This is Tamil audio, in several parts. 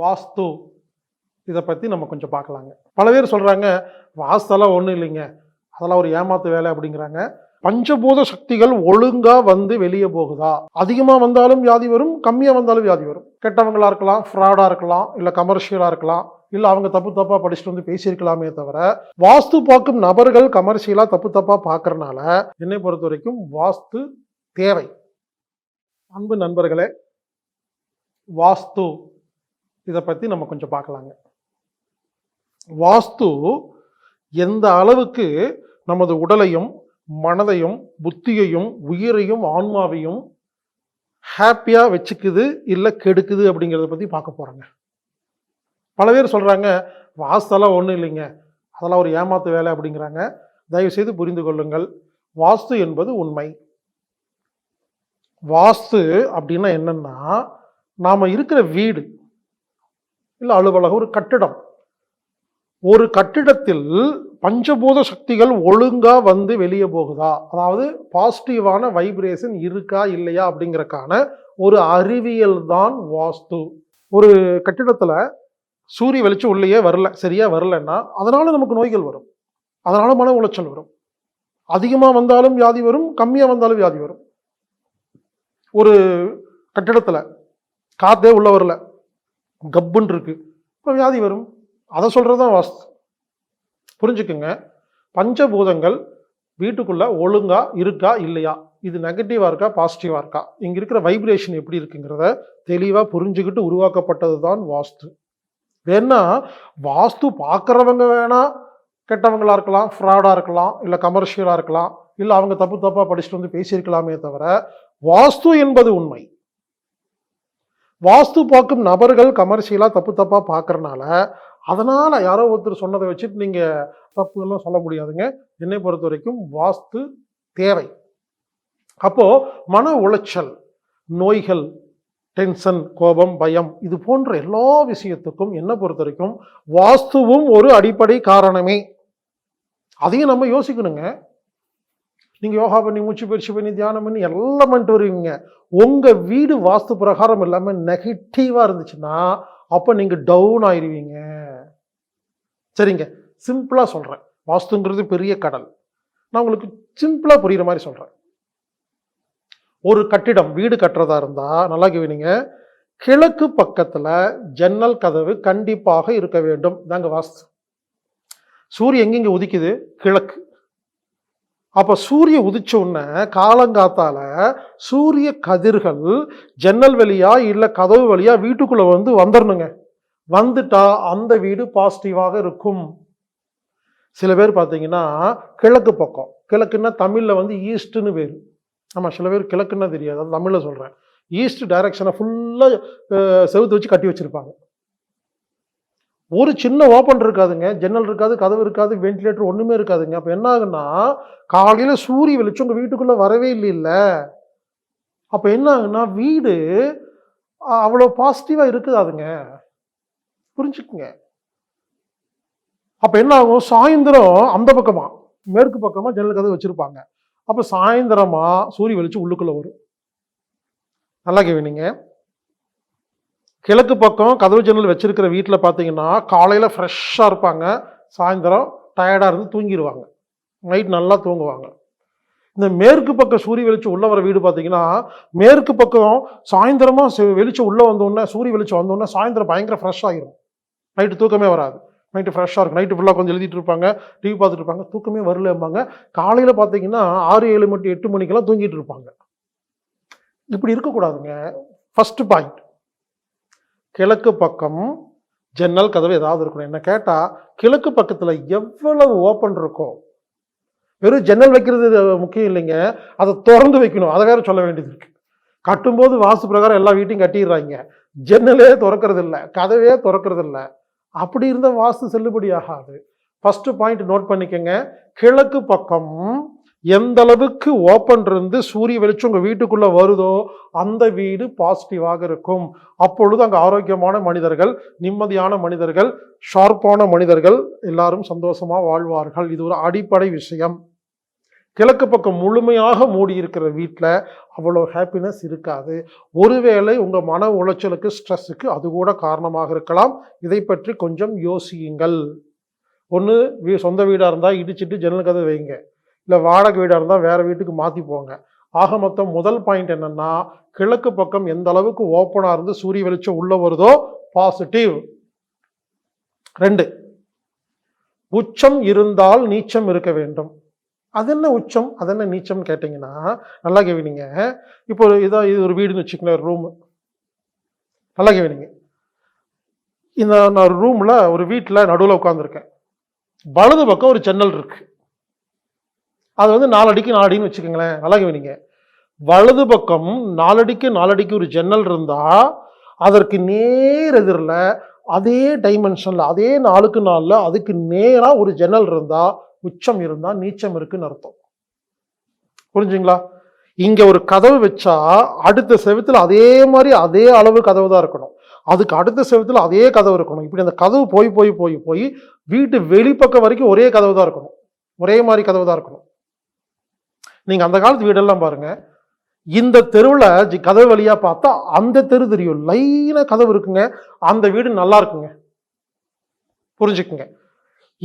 வாஸ்து. இதை பற்றி நம்ம கொஞ்சம் பார்க்கலாங்க. பல பேர் சொல்கிறாங்க வாஸ்தெல்லாம் ஒன்றும் இல்லைங்க. அதெல்லாம் ஒரு ஏமாத்து வேலை அப்படிங்கிறாங்க. பஞ்சபூத சக்திகள் ஒழுங்காக வந்து வெளியே போகுதா? அதிகமாக வந்தாலும் வியாதி வரும் கம்மியாக வந்தாலும் வியாதி வரும். கெட்டவங்களாக இருக்கலாம் ஃப்ராடாக இருக்கலாம் இல்லை கமர்ஷியலாக இருக்கலாம் இல்லை அவங்க தப்பு தப்பாக படிச்சுட்டு வந்து பேசியிருக்கலாமே தவிர வாஸ்து பார்க்கும் நபர்கள் கமர்ஷியலாக தப்பு தப்பாக பார்க்கறனால என்னை பொறுத்த வரைக்கும் வாஸ்து தேவை. அன்பு நண்பர்களே வாஸ்து. இதை பற்றி நம்ம கொஞ்சம் பார்க்கலாங்க. வாஸ்து எந்த அளவுக்கு நமது உடலையும் மனதையும் புத்தியையும் உயிரையும் ஆன்மாவையும் ஹாப்பியாக வச்சுக்குது இல்லை கெடுக்குது அப்படிங்கிறத பற்றி பார்க்க போகிறாங்க பல பேர் சொல்கிறாங்க வாஸ்தெல்லாம் ஒன்றும் இல்லைங்க. அதெல்லாம் ஒரு ஏமாத்து வேலை அப்படிங்கிறாங்க. தயவுசெய்து புரிந்து கொள்ளுங்கள். வாஸ்து என்பது உண்மை. வாஸ்து அப்படின்னா என்னென்னா நாம் இருக்கிற வீடு இல்லை அலுவலகம் ஒரு கட்டிடம். ஒரு கட்டிடத்தில் பஞ்சபூத சக்திகள் ஒழுங்கா வந்து வெளியே போகுதா? அதாவது பாசிட்டிவான வைப்ரேஷன் இருக்கா இல்லையா அப்படிங்கிறக்கான ஒரு அறிவியல் தான் வாஸ்து. ஒரு கட்டிடத்துல சூரிய வெளிச்சம் உள்ளேயே வரல சரியா வரலன்னா அதனால நமக்கு நோய்கள் வரும். அதனால் மன உளைச்சல் வரும். அதிகமாக வந்தாலும் வியாதி வரும் கம்மியா வந்தாலும் வியாதி வரும். ஒரு கட்டிடத்துல காத்தே உள்ளே வரல கப்புன்னு இருக்கு. இப்போ வியாதி வரும். அதை சொல்கிறது தான் வாஸ்து. புரிஞ்சுக்குங்க. பஞ்சபூதங்கள் வீட்டுக்குள்ள ஒழுங்கா இருக்கா இல்லையா? இது நெகட்டிவா இருக்கா பாசிட்டிவா இருக்கா? இங்க இருக்கிற வைப்ரேஷன் எப்படி இருக்குங்கிறத தெளிவா புரிஞ்சுக்கிட்டு உருவாக்கப்பட்டது தான் வாஸ்து. வேணா வாஸ்து பார்க்குறவங்க வேணா கெட்டவங்களா இருக்கலாம் ஃப்ராடா இருக்கலாம் இல்லை கமர்ஷியலா இருக்கலாம் இல்லை அவங்க தப்பு தப்பா படிச்சுட்டு வந்து பேசியிருக்கலாமே தவிர வாஸ்து என்பது உண்மை. வாஸ்து பார்க்கும் நபர்கள் கமர்ஷியலாக தப்பு தப்பாக பார்க்கறனால அதனால் யாரோ ஒருத்தர் சொன்னதை வச்சுட்டு நீங்கள் தப்புலாம் சொல்ல முடியாதுங்க. என்னை பொறுத்த வரைக்கும் வாஸ்து தேவை. அப்போது மன உளைச்சல் நோய்கள் டென்ஷன் கோபம் பயம் இது போன்ற எல்லா விஷயத்துக்கும் என்னை பொறுத்த வரைக்கும் வாஸ்துவும் ஒரு அடிப்படை காரணமே. அதையும் நம்ம யோசிக்கணுங்க. நீங்கள் யோகா பண்ணி மூச்சு பயிற்சி பண்ணி தியானம் பண்ணி எல்லாம் பண்ணிட்டு வருவீங்க. உங்கள் வீடு வாஸ்து பிரகாரம் இல்லாமல் நெகட்டிவாக இருந்துச்சுன்னா அப்போ நீங்கள் டவுன் ஆயிடுவீங்க சரிங்க. சிம்பிளாக சொல்கிறேன் வாஸ்துங்கிறது பெரிய கடல். நான் உங்களுக்கு சிம்பிளாக புரிகிற மாதிரி சொல்கிறேன் ஒரு கட்டிடம் வீடு கட்டுறதா இருந்தால் நல்லா கேவீங்க கிழக்கு பக்கத்தில் ஜன்னல் கதவு கண்டிப்பாக இருக்க வேண்டும். தாங்க வாஸ்து. சூரியன் எங்கெங்கே உதிக்குது? கிழக்கு. அப்போ சூரிய உதிச்ச உடனே காலங்காத்தால சூரிய கதிர்கள் ஜன்னல் வழியா இல்லை கதவு வழியா வீட்டுக்குள்ளே வந்து வந்துடணுங்க வந்துட்டா அந்த வீடு பாசிட்டிவாக இருக்கும். சில பேர் பார்த்தீங்கன்னா கிழக்கு பக்கம் கிழக்குன்னா தமிழில் வந்து ஈஸ்ட்னு பேர். ஆமாம் சில பேர் கிழக்குன்னா தெரியாது அது சொல்கிறேன் சொல்றேன். ஈஸ்ட் டைரக்ஷனை ஃபுல்லாக செவுத்து வச்சு கட்டி வச்சுருப்பாங்க. ஒரு சின்ன ஓப்பன் இருக்காதுங்க ஜன்னல் இருக்காது கதவு இருக்காது வென்டிலேட்டர் ஒன்றுமே இருக்காதுங்க. அப்போ என்ன ஆகுன்னா காலையில் சூரிய வெளிச்சம் உங்கள் வீட்டுக்குள்ளே வரவே இல்லைல்ல. அப்போ என்ன ஆகுன்னா வீடு அவ்வளோ பாசிட்டிவாக இருக்குதாதுங்க. புரிஞ்சுக்குங்க. அப்போ என்ன ஆகும் சாயந்தரம் அந்த பக்கமாக மேற்கு பக்கமாக ஜன்னல் கதவு வச்சுருப்பாங்க. அப்போ சாயந்தரமாக சூரிய வெளிச்சம் உள்ளுக்குள்ளே வரும். நல்லா கவனிங்க கிழக்கு பக்கம் கதவு ஜன்னல் வச்சிருக்கிற வீட்டில் பார்த்தீங்கன்னா காலையில் ஃப்ரெஷ்ஷாக இருப்பாங்க. சாயந்தரம் டயர்டாக இருந்து தூங்கிடுவாங்க நைட் நல்லா தூங்குவாங்க. இந்த மேற்கு பக்கம் சூரிய வெளிச்சம் உள்ள வர வீடு பார்த்தீங்கன்னா மேற்கு பக்கம் சாயந்தரமா செ- வெளிச்சம் உள்ளே வந்தோடனே சூரிய வெளிச்சம் வந்தோடனே சாயந்தரம் பயங்கர ஃப்ரெஷ் ஆகிரும். நைட்டு தூக்கமே வராது. நைட்டு ஃப்ரெஷ்ஷாக இருக்கும். நைட்டு ஃபுல்லாக கொஞ்சம் எழுதிட்டு இருப்பாங்க டிவி பார்த்துட்டு இருப்பாங்க. தூக்கமே வரலம்பாங்க. காலையில் பார்த்தீங்கன்னா ஆறு ஏழு மணி எட்டு மணிக்கெல்லாம் தூங்கிட்டு இருப்பாங்க. இப்படி இருக்கக்கூடாதுங்க. ஃபஸ்ட்டு பாயிண்ட் கிழக்கு பக்கம் ஜன்னல் கதவு ஏதாவது இருக்கணும். என்ன கேட்டால் கிழக்கு பக்கத்தில் எவ்வளவு ஓப்பன் இருக்கும் வெறும் ஜன்னல் வைக்கிறது முக்கியம் இல்லைங்க. அதை திறந்து வைக்கணும். அதை வேற சொல்ல வேண்டியது இருக்கு. கட்டும்போது வாசு பிரகாரம் எல்லா வீட்டையும் கட்டிடுறாங்க. ஜன்னலே திறக்கிறது இல்லை கதவே திறக்கிறது இல்லை அப்படி இருந்த வாஸ்து செல்லுபடி ஆகாது ஃபஸ்ட்டு பாயிண்ட் நோட் பண்ணிக்கோங்க. கிழக்கு பக்கம் எந்த அளவுக்கு ஓப்பன் இருந்து சூரிய வெளிச்சம் உங்கள் வீட்டுக்குள்ளே வருதோ அந்த வீடு பாசிட்டிவாக இருக்கும். அப்பொழுது அங்கே ஆரோக்கியமான மனிதர்கள் நிம்மதியான மனிதர்கள் ஷார்ப்பான மனிதர்கள் எல்லாரும் சந்தோஷமாக வாழ்வார்கள். இது ஒரு அடிப்படை விஷயம். கிழக்கு பக்கம் முழுமையாக மூடி இருக்கிற வீட்டில் அவ்வளோ ஹாப்பினஸ் இருக்காது. ஒருவேளை உங்கள் மன உளைச்சலுக்கு ஸ்ட்ரெஸ்ஸுக்கு அது கூட காரணமாக இருக்கலாம். இதை பற்றி கொஞ்சம் யோசியுங்கள். ஒன்று வீ சொந்த வீடாக இருந்தால் இடிச்சிட்டு ஜன்னல் கதை வைங்க. இல்லை வாடகை வீடாக இருந்தால் வேறு வீட்டுக்கு மாற்றி போங்க. ஆக மொத்தம் முதல் பாயிண்ட் என்னன்னா கிழக்கு பக்கம் எந்த அளவுக்கு ஓப்பனாக இருந்து சூரிய வெளிச்சம் உள்ளே வருதோ பாசிட்டிவ் ரெண்டு உச்சம் இருந்தால் நீச்சம் இருக்க வேண்டும். அது என்ன உச்சம்? அது என்ன நீச்சம்னு கேட்டிங்கன்னா நல்லா கேவினிங்க. இப்போ ஒரு இதாக இது ஒரு வீடுன்னு வச்சுக்கோங்களேன் ரூமு ரூம் நல்லா கேவினிங்க. இந்த நான் ரூமில் ஒரு வீட்டில் நடுவில் உட்காந்துருக்கேன் வலது பக்கம் ஒரு ஜன்னல் இருக்கு. அது வந்து நாலடிக்கு நாலடின்னு வச்சுக்கோங்களேன். நல்லா கவனிங்க. வலது பக்கம் நாலடிக்கு நாலடிக்கு ஒரு ஜன்னல் இருந்தால் அதற்கு நேர் எதிரில் அதே டைமென்ஷனில் அதே நாலுக்கு நாலில் அதுக்கு நேராக ஒரு ஜன்னல் இருந்தால் உச்சம் இருந்தால் நீச்சம் இருக்குன்னு அர்த்தம். புரிஞ்சுங்களா? இங்கே ஒரு கதவு வச்சா அடுத்த செவத்தில் அதே மாதிரி அதே அளவு கதவு தான் இருக்கணும். அதுக்கு அடுத்த செவத்தில் அதே கதவு இருக்கணும். இப்படி அந்த கதவு போய் போய் போய் போய் வீட்டு வெளிப்பக்கம் வரைக்கும் ஒரே கதவு தான் இருக்கணும். ஒரே மாதிரி கதவு தான் இருக்கணும். நீங்கள் அந்த காலத்து வீடெல்லாம் பாருங்க. இந்த தெருவில் கதவு வழியாக பார்த்தா அந்த தெரு தெரியும். லைனாக கதவு இருக்குங்க. அந்த வீடு நல்லா இருக்குங்க. புரிஞ்சுக்குங்க.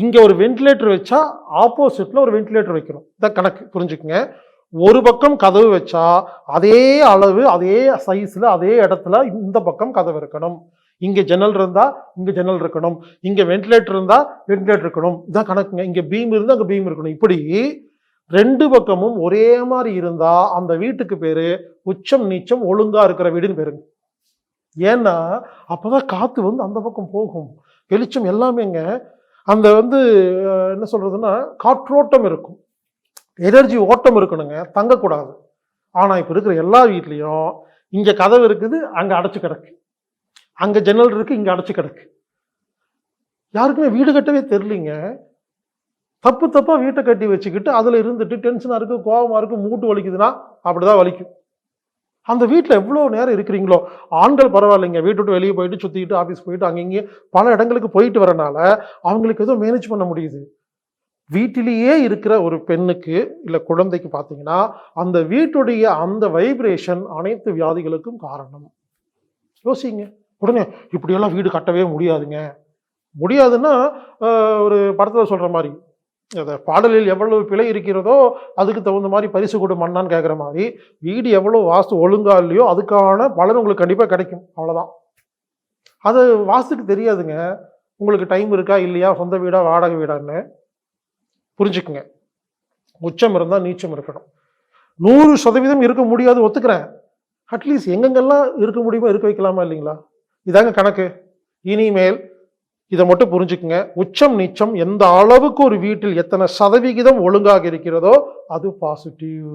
இங்கே ஒரு வென்டிலேட்டர் வச்சா ஆப்போசிட்டில் ஒரு வென்டிலேட்டர் வைக்கணும். இதான் கணக்கு. புரிஞ்சுக்குங்க. ஒரு பக்கம் கதவு வச்சா அதே அளவு அதே சைஸில் அதே இடத்துல இந்த பக்கம் கதவு இருக்கணும். இங்கே ஜன்னல் இருந்தால் இங்கே ஜன்னல் இருக்கணும். இங்கே வென்டிலேட்டர் இருந்தால் வென்டிலேட்டர் இருக்கணும். இதான் கணக்குங்க. இங்கே பீம் இருந்தால் அங்கே பீம் இருக்கணும். இப்படி ரெண்டு பக்கமும் ஒரே மாதிரி இருந்தால் அந்த வீட்டுக்கு பேர் உச்சம் நீச்சம் ஒழுங்காக இருக்கிற வீடுன்னு பேருங்க. ஏன்னா அப்பதான் காற்று வந்து அந்த பக்கம் போகும். வெளிச்சம் எல்லாமேங்க. அந்த வந்து என்ன சொல்கிறதுன்னா காற்றோட்டம் இருக்கும். எனர்ஜி ஓட்டம் இருக்கணுங்க. தங்கக்கூடாது. ஆனால் இப்போ இருக்கிற எல்லா வீட்லேயும் இங்கே கதவு இருக்குது அங்கே அடைச்சு கிடக்கு. அங்கே ஜன்னல் இருக்குது இங்கே அடைச்சு கிடக்கு. யாருக்குமே வீடு கட்டவே தெரிலிங்க தப்பு தப்பாக வீட்டை கட்டி வச்சுக்கிட்டு அதில் இருந்துட்டு டென்ஷனாக இருக்குது கோபமாக இருக்குது மூட்டு வலிக்குதுன்னா அப்படி தான் வலிக்கும். அந்த வீட்டில் எவ்வளோ நேரம் இருக்கிறீங்களோ? ஆண்கள் பரவாயில்லைங்க. வீட்டு விட்டு வெளியே போயிட்டு சுற்றிக்கிட்டு ஆஃபீஸ் போயிட்டு அங்கங்கேயும் பல இடங்களுக்கு போயிட்டு வரனால அவங்களுக்கு எதுவும் மேனேஜ் பண்ண முடியுது. வீட்டிலேயே இருக்கிற ஒரு பெண்ணுக்கு இல்லை குழந்தைக்கு பார்த்தீங்கன்னா அந்த வீட்டுடைய அந்த வைப்ரேஷன் அனைத்து வியாதிகளுக்கும் காரணம். யோசிங்க. உடனே இப்படியெல்லாம் வீடு கட்டவே முடியாதுங்க. முடியாதுன்னா ஒரு படத்தில் சொல்கிற மாதிரி அந்த பாடலில் எவ்வளவு பிழை இருக்கிறதோ அதுக்கு தகுந்த மாதிரி பரிசு கொடு மண்ணான்னு கேட்குற மாதிரி வீடு எவ்வளோ வாஸ்து ஒழுங்கா இல்லையோ அதுக்கான பலன் உங்களுக்கு கண்டிப்பாக கிடைக்கும். அவ்வளோதான் அது வாஸ்துக்கு தெரியாதுங்க. உங்களுக்கு டைம் இருக்கா இல்லையா? சொந்த வீடா வாடகை வீடான்னு. புரிஞ்சுக்குங்க. உச்சம் இருந்தால் நீச்சம் இருக்கணும். நூறு சதவீதம் இருக்க முடியாது ஒத்துக்கிறேன். அட்லீஸ்ட் எங்கெங்கெல்லாம் இருக்க முடியுமோ இருக்க வைக்கலாமா இல்லைங்களா? இதாங்க கணக்கு. இனிமேல் இதை மட்டும் புரிஞ்சுக்குங்க. உச்சம் நீச்சம் எந்த அளவுக்கு ஒரு வீட்டில் எத்தனை சதவிகிதம் ஒழுங்காக இருக்கிறதோ அது பாசிட்டிவ்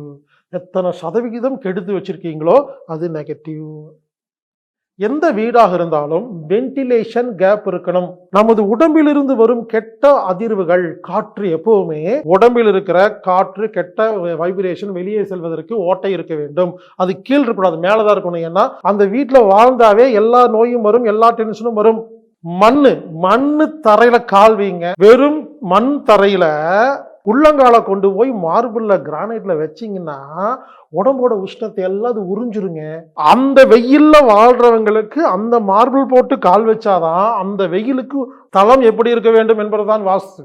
எத்தனை சதவிகிதம் கெடுத்து வச்சிருக்கீங்களோ அது நெகட்டிவ் எந்த வீடாக இருந்தாலும் வென்டிலேஷன் கேப் இருக்கணும். நமது உடம்பிலிருந்து வரும் கெட்ட அதிர்வுகள் காற்று எப்பவுமே உடம்பில் இருக்கிற காற்று கெட்ட வைப்ரேஷன் வெளியே செல்வதற்கு ஓட்டை இருக்க வேண்டும். அது கீழ் இருக்கக்கூடாது மேலதான் இருக்கணும். ஏன்னா அந்த வீட்டில் வாழ்ந்தாவே எல்லா நோயும் வரும் எல்லா டென்ஷனும் வரும். மண்ணு மண்ணு தரையில கால் வைங்க. வெறும் மண் தரையில உள்ளங்காலை கொண்டு போய் மார்பிளில் கிரானைட்டில் வச்சீங்கன்னா உடம்போட உஷ்ணத்தை எல்லாம் அது உறிஞ்சிருங்க. அந்த வெயிலில் வாழ்கிறவங்களுக்கு அந்த மார்பிள் போட்டு கால் வச்சாதான் அந்த வெயிலுக்கு தளம் எப்படி இருக்க வேண்டும் என்பதுதான் வாஸ்து.